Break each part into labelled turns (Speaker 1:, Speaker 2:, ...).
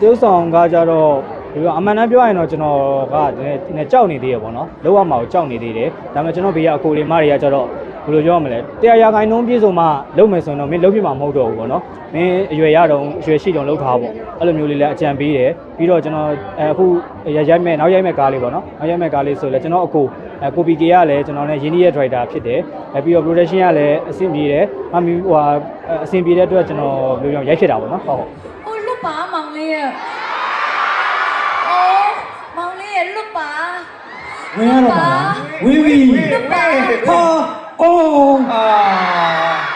Speaker 1: တရုတ်ဆောင်ကကြတော့ဒီလိုအမှန်တမ်းပြောရရင်တော့ကျွန်တော်ကဒီနေ့ဒီနေ့ကြောက်နေသေးရပေါ့နော်လောက်ရမှာကိုကြောက်နေသေးတယ်ဒါပေမဲ့ကျွန်တော်ဘေးကအကိုလေးမတွေကကြတော့ဘယ်လိုပြောရမလဲတရားရာခိုင်နှုန်းပြည့်စုံမှလုံးမယ်ဆိုရင်တော့မင်းလုံးပြမှာမဟုတ်တော့ဘူးပေါ့နော်မင်းအရွယ်ရတော့အရွယ်ရှိတော့လုံးထားပေါ့အဲ့လိုမျိုးလေးလည်းအကြံပေးတယ်ပြီးတော့ကျွန်တော်အဲအခုရရိုက်မဲ့နောက်ရိုက်မဲ့ကားလေးပေါ့နော်နောက်ရိုက်မဲ့ကားလေးဆိုလည်းကျွန်တော်အကိုအဲကိုပီကေကလည်းကျွန်တော်နဲ့ရင်းနှီးရဲ့ driver ဖြစ်တယ်အဲပြီးတော့ production ကလည်းအဆင်ပြေတယ်အမီဟိုဟာအဆင်ပြေတဲ့အတွက်ကျွန်တော်ဘယ်လိုပြောရိုက်ဖြစ်တာပေါ့နော်ဟုတ်ဟုတ်။
Speaker 2: အိုးလွတ်ပါမောင် လေးရဲ့။အိုးမောင်လေးရဲ့လွတ်ပါ
Speaker 3: ဝင်ရတော့ပါလားဝင်းပြီ
Speaker 2: လွတ်ပါ
Speaker 3: ဟာအော်
Speaker 4: အာ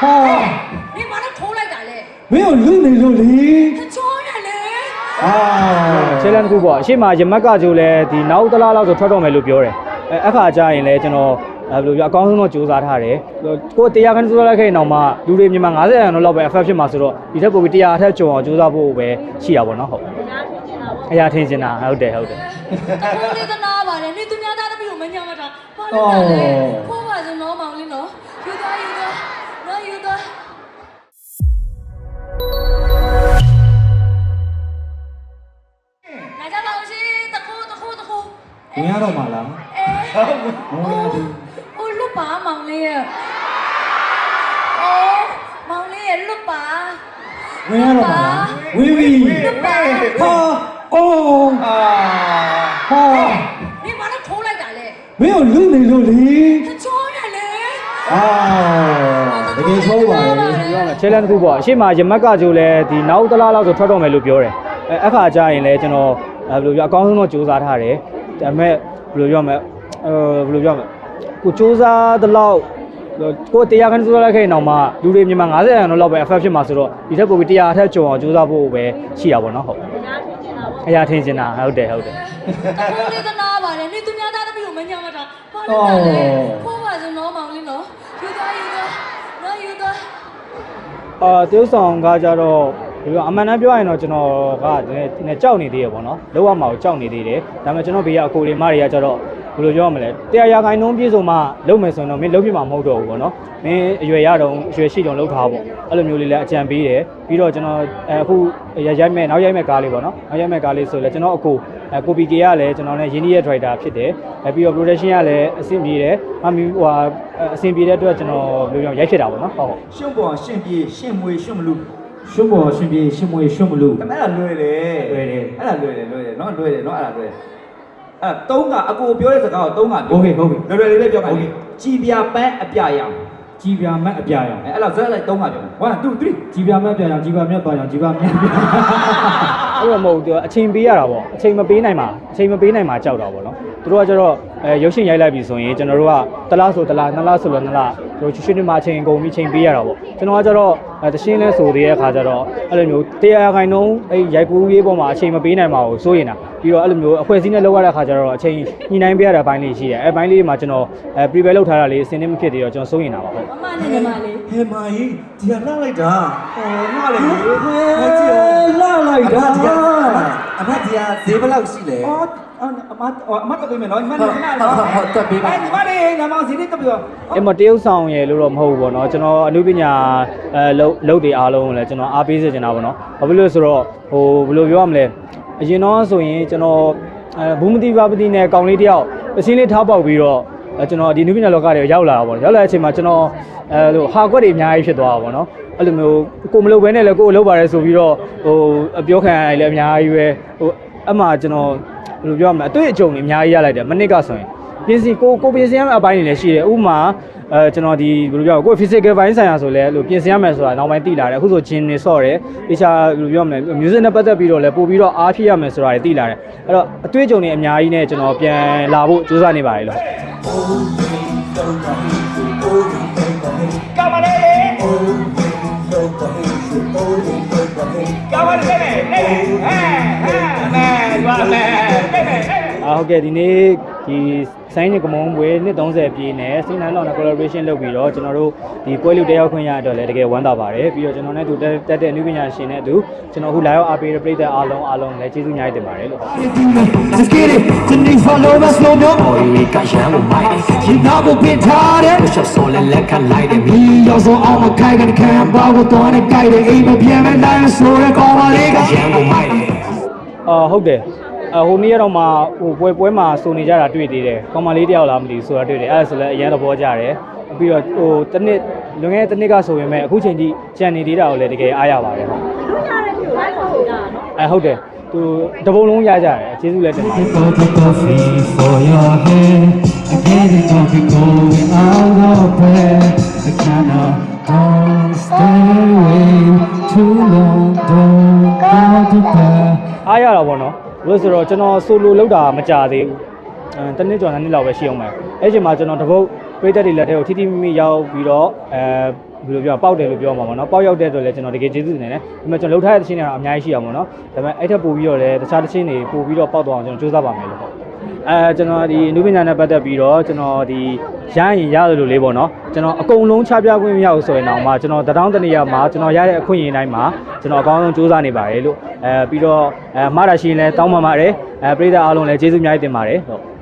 Speaker 3: ဟာ။
Speaker 2: ဒီမှာတော့ထိုးလိုက်တာလေ
Speaker 3: မင်းကိုလူနေလို့လေ။
Speaker 2: ခချောတယ်လေ
Speaker 3: အာ
Speaker 1: ချဲလန်တစ်ခုပေါ့အရှိမရမက်ကကြိုးလဲဒီနောက်တစ်လားလောက်ဆိုထွက်တော့မယ်လို့ပြောတယ်အဲအခါကျရင်လဲကျွန်တော် အဲဘယ်လိုပြောအကောင်းဆုံးတော့စူးစမ်းထားတယ်ကိုတရားခန်းစူးစမ်းလိုက်ခဲ့ရင်တော့မှလူတွေမြန်မာ90ရာခိုင်နှုန်းလောက်ပဲ FF ဖြစ်မှာဆိုတော့ဒီထက်ပိုပြီးတရားအထက်ကျော်အောင်စူးစမ်းဖို့ပဲရှိတာပေါ့နော်ဟုတ်အရာထင်ကျင်တာဟုတ်တယ်ဟုတ်တယ်။
Speaker 2: တခိုးလေးသနာပါလေ။နေသူများသားသမီးကိုမညာမတာ။ဘာလို့လဲလဲ။ခိုးပါစနော်မောင်လေးနော်။ယူသားယူသား။နော်ယူသား။နာကြပါဦးရှင်တခိုးတခိုးတခိုး
Speaker 3: ဝင်ရတော့ပါလား
Speaker 2: အဲ
Speaker 3: ဝင်ရ ပြီ
Speaker 2: အိုးလွတ်ပါမောင်လေးရဲ့။အိုးမောင်လေးရဲ့လွတ်ပါ
Speaker 3: ဝင်ရတော့ပါလားဝင်းပြီ
Speaker 2: လွတ်ပါ
Speaker 3: ဟာအော်
Speaker 4: အာ
Speaker 3: ဟာ
Speaker 2: ဒီမှာတော့ထိုးလိုက်တာလေ
Speaker 3: မင်းကိုလူနေလို့လေ
Speaker 2: ခချောတယ်လေ
Speaker 3: အာတကယ်ဆိုးပါလေ
Speaker 1: ပြောမယ်ချဲလန်တစ်ခုပေါ့အရှိမရမက်ကကြိုးလဲဒီနောက်တစ်လားလောက်ဆိုထွက်တော့မယ်လို့ပြောတယ်အဲအခါကျရင်လဲကျွန်တော်အဲဘယ်လိုပြောအကောင်းဆုံးတော့စူးစမ်းထားတယ်ဒါပေမဲ့ဘယ်လိုပြောမလဲအဲဘယ်လိုပြောမလဲ ကိုစူးစမ်းတဲ့လောက်ကိုတရားခန်းစူးစမ်းလိုက်ခဲ့ရင်တော့မှလူတွေမြန်မာ90ရာခိုင်နှုန်းလောက်ပဲ FF ဖြစ်မှာဆိုတော့ဒီထက်ပိုပြီးတရားအထက်ကျော်အောင်စူးစမ်းဖို့ပဲရှိတာပေါ့နော်ဟုတ်အရာထင်ကျင်တာဟုတ်တယ်ဟုတ်တယ်
Speaker 2: တခိုးလေးသနာပါလေနေသူများသားသမီးကိုမညာမတာဘာလို့လဲလဲခိုးပါစနော်မောင်လေးနော်ယူသားယူသားနော်ယူသား
Speaker 1: အာတရုတ်ဆောင်ကကြတော့ဒီလိုအမှန်တမ်းပြောရရင်တော့ကျွန်တော်ကဒီနေ့ဒီနေ့ကြောက်နေသေးရပေါ့နော်လောက်ရမှာကိုကြောက်နေသေးတယ်ဒါပေမဲ့ကျွန်တော်ဘေးကအကိုလေးမတွေကကြတော့ ဘယ်လိုပြောရမလဲတရားရာခိုင်နှုန်းပြည့်စုံမှလုံးမယ်ဆိုရင်တော့မင်းလုံးပြမှာမဟုတ်တော့ဘူးပေါ့နော်မင်းအရွယ်ရတော့အရွယ်ရှိတော့လုံးထားပေါ့အဲ့လိုမျိုးလေးလည်းအကြံပေးတယ်ပြီးတော့ကျွန်တော်အခုရရိုက်မဲ့နောက်ရိုက်မဲ့ကားလေးပေါ့နော်နောက်ရိုက်မဲ့ကားလေးဆိုလည်းကျွန်တော်အကိုအဲကိုပီကေကလည်းကျွန်တော်နဲ့ရင်းနှီးရဲ့ driver ဖြစ်တယ်အဲပြီးတော့ production ကလည်းအဆင်ပြေတယ်အမီဟိုဟာအဆင်ပြေတဲ့အတွက်ကျွန်တော်ဘယ်လိုပြောရိုက်ဖြစ်တာပေါ့နော်ဟုတ်ဟုတ်
Speaker 4: ရှုံပေါ်ရှင့်ပြေရှင့်မွေရှင့်မလူ
Speaker 3: ရွှွပေါ်ရှင်ပြေရှင်မွေရွှွမလို့
Speaker 4: အဲ့ဒါလွယ်တယ်
Speaker 3: လွယ်တယ်
Speaker 4: အဲ့ဒါလွယ်တယ်လွယ်တယ်နော်လွယ်တယ်နော်အဲ့ဒါလွယ်တယ် အဲ့သုံးကအကိုပြောတဲ့စကားကိုသုံးကပြော
Speaker 3: ဟုတ်ကဲ့ဟုတ်ကဲ့
Speaker 4: လွယ်လွယ်လေးပဲပြောပါ
Speaker 3: ဟုတ်
Speaker 4: လိ
Speaker 3: ကဲ့
Speaker 4: မ့်ကြည်ပြပန်းအပြရောင်
Speaker 3: ကြည်ပြာမက်အပြာရောင်
Speaker 4: အဲ့အဲ့လောက်ဇက်လိုက်သုံးကပြော1 2 3
Speaker 3: ကြည်ပြာမက်အပြာရောင်ကြည်ပြာမြတ်ပါရောင်ကြည်ပြာမြတ်ပြာ
Speaker 1: အဲ့လိုမဟုတ်ဘူးသူကအချိန်ပေးရတာပေါ့အချိန်မပေးနိုင်မှာအချိန်မပေးနိုင်မှာကြောက်တာပေါ့နော်သူတို့ကကျတော့အဲရုပ်ရှင်ရိုက်လိုက်ပြီဆိုရင်ကျွန်တော်တို့ကတစ်လားဆိုတစ်လားနှစ်လားဆိုလို့နှစ်လားတို့ရွှေရွှေမှာအချိန်ကုန်ပြီးချိန်ပေးရတာပေါ့ကျွန်တော်ကကျတော့အဲတရှင်းလဲဆိုသေးတဲ့အခါကျတော့အဲ့လိုမျိုးတရားခိုင်နှုန်းအဲရိုက်ကူးရေးပေါ်မှာအချိန်မပေးနိုင်ပါဘူးစိုးရင်တာပြီးတော့အဲ့လိုမျိုးအခွင့်အစည်းနဲ့လောက်ရတဲ့အခါကျတော့အချိန်ညှိနှိုင်းပေးရတဲ့ဘိုင်းလေးရှိတယ်အဲဘိုင်းလေးမှာကျွန်တော်အဲ prepare လုပ်ထားတာလေးအစင်းနေမဖြစ်သေးတော့ကျွန်တော်စိုးရင်တာပါဟုတ်
Speaker 2: မမနဲ့ညီမလေး
Speaker 4: ဟဲမာကြီးဒီကလှလိုက်တာဟောငါလေ
Speaker 3: ဟဲလာလိုက်တာ
Speaker 4: အမဒီကဈေးဘယ်လောက်ရှိလဲအော်အမအမတက်ပေးမယ်နော်ညီမလေးခဏနော်ဟုတ်တက်ပေးပါညီမ လေးညီမဈေးလေးတက်ပြီးတော့
Speaker 1: အဲ့မတရုပ်ဆောင်ရယ်လို့တော့မဟုတ်ဘူးပေါ့နော်ကျွန်တော်အနုပညာအဲလုပ်လုပ်တွေအားလုံးကိုလည်းကျွန်တော်အားပေးစေချင်တာပေါ့နော်ဘာဖြစ်လို့လဲဆိုတော့ဟိုဘယ်လိုပြောရမလဲအရင်တော့ဆိုရင်ကျွန်တော်အဲဘူးမတိပါပတိနဲ့ကောင်လေးတယောက်အစင်းလေးထားပေါက်ပြီးတော့အဲကျွန်တော်ဒီအနုပညာလောကတွေရောက်လာတာပေါ့နော်ရောက်လာတဲ့အချိန်မှာကျွန်တော်အဲလိုဟာကွက်တွေအများကြီးဖြစ်သွားတာပေါ့နော်အဲ့လိုမျိုးကိုမလုပ်ဘဲနဲ့လည်းကိုလုပ်ပါရဲဆိုပြီးတော့ဟိုအပြောခံရလည်းအများကြီးပဲဟိုအမှကျွန်တော်ဘယ်လိုပြောရမလဲအတွေ့အကြုံတွေအများကြီးရလိုက်တယ်မနစ်ကဆိုရင် ပြင်စီကိုကိုပြင်ဆင်ရမယ့်အပိုင်းတွေလည်းရှိတယ်ဥပမာအဲကျွန်တော်ဒီဘယ်လိုပြောရကို physical ဘိုင်းဆိုင်ရာဆိုလဲလို့ပြင်ဆင်ရမယ်ဆိုတာနောက်ပိုင်းသိလာတယ်အခုဆို gym နေဆော့တယ်တခြားဘယ်လိုပြောမလဲ music နဲ့ပတ်သက်ပြီးတော့လည်းပို့ပြီးတော့အားဖြစ်ရမယ်ဆိုတာတွေသိလာတယ်အဲ့တော့အတွေ့အကြုံတွေအများကြီးနဲ့ကျွန်တော်ပြန်လာဖို့ကြိုးစားနေပါတယ်လို့
Speaker 4: ကမလေးကမလေးနဲ့နဲ့ဟဲဟဲနဲ့ဘာလဲနဲ့နဲ့
Speaker 1: အာဟုတ်ကဲ့ဒီနေ့ ဒီဆိုင်းနေကမုံဘွေနှစ်30ပြည့်နဲ့စိန်နန်းတော်နဲ့ collaboration လုပ်ပြီးတော့ကျွန်တော်တို့ဒီပွဲလူတက်ရောက်ခွင့်ရအတွက်လည်းတကယ်ဝမ်းသာပါတယ်ပြီးတော့ကျွန်တော်နဲ့သူတက်တက်တဲ့အနုပညာရှင်နဲ့သူကျွန်တော်အခုလာရောက်အားပေးတဲ့ပရိသတ်အားလုံးအားလုံးလည်းကျေးဇူးအများကြီးတင်ပါတယ်လို့
Speaker 5: Let's get it. The need for love is slow down. Oh, you got your own mind. You know what we tired. Push your soul and let can light it. Me, you're so on my kite and can't bow with on a guide. Aim a PM and dance slow and call my leg. Your own mind.
Speaker 1: အာဟုတ်တယ် အဟိုနေ့ကတော့မှဟိုပွဲပွဲမှာစုံနေကြတာတွေ့သေးတယ်ကောင်မလေးတယောက်လားမသိဘူးဆိုတာတွေ့တယ်အဲ့ဒါဆိုလည်းအရင်သဘောကျတယ်ပြီးတော့ဟိုတစ်နှစ်လွန်ခဲ့တဲ့တစ်နှစ်ကဆိုရင်မဲ့အခုချိန်ကြီးကြံနေသေးတာကိုလည်းတကယ်အားရပါတယ်ဟုတ်အဲဟုတ်တယ်သူတပုံလုံးရကြတယ်ကျေးဇူးလည်းတင်ပါတယ်
Speaker 5: Go to coffee for your head. I get it don't be going out of breath. I cannot don't stay away too long. Don't go to bed.
Speaker 1: အားရတာပေါ့နော် ဘယ်လိုဆိုတော့ကျွန်တော်ဆိုလိုလောက်တာမကြသေးဘူးအဲတစ်နှစ်ကျော်နှစ်နှစ်လောက်ပဲရှိအောင်မယ်အဲ့ချိန်မှာကျွန်တော်တပုတ်ပြိတက်တွေလက်ထဲကိုထိထိမိမိရောက်ပြီးတော့အဲဘယ်လိုပြောပေါက်တယ်လို့ပြောမှာပေါ့နော်ပေါက်ရောက်တဲ့အတွက်လည်းကျွန်တော်တကယ်ကျေးဇူးတင်တယ်ဒါပေမဲ့ကျွန်တော်လှုပ်ထားတဲ့တခြင်းတွေတော့အများကြီးရှိအောင်ပေါ့နော်ဒါပေမဲ့အဲ့ထက်ပိုပြီးတော့လည်းတခြားတခြင်းတွေပိုပြီးတော့ပေါက်တော့အောင်ကျွန်တော်စူးစမ်းပါမယ်လို့ပေါ့အဲကျွန်တော်ဒီနုပညာနဲ့ပတ်သက်ပြီးတော့ကျွန်တော်ဒီရရင်ရတယ်လို့လေးပေါ့နော်ကျွန်တော်အကုန်လုံးချပြခွင့်မရဘူးဆိုရင်တော့မှကျွန်တော်တထောင်တနေရာမှာကျွန်တော်ရတဲ့အခွင့်အရေးတိုင်းမှာကျွန်တော်အကောင်းဆုံးစူးစမ်းနေပါတယ်လို့ အဲပြီးတော့အဲမှားတာရှိရင်လည်းတောင်းပန်ပါတယ်အဲပြည်သားအားလုံးလည်းကျေးဇူးအများကြီးတင်ပါတယ်ဟုတ်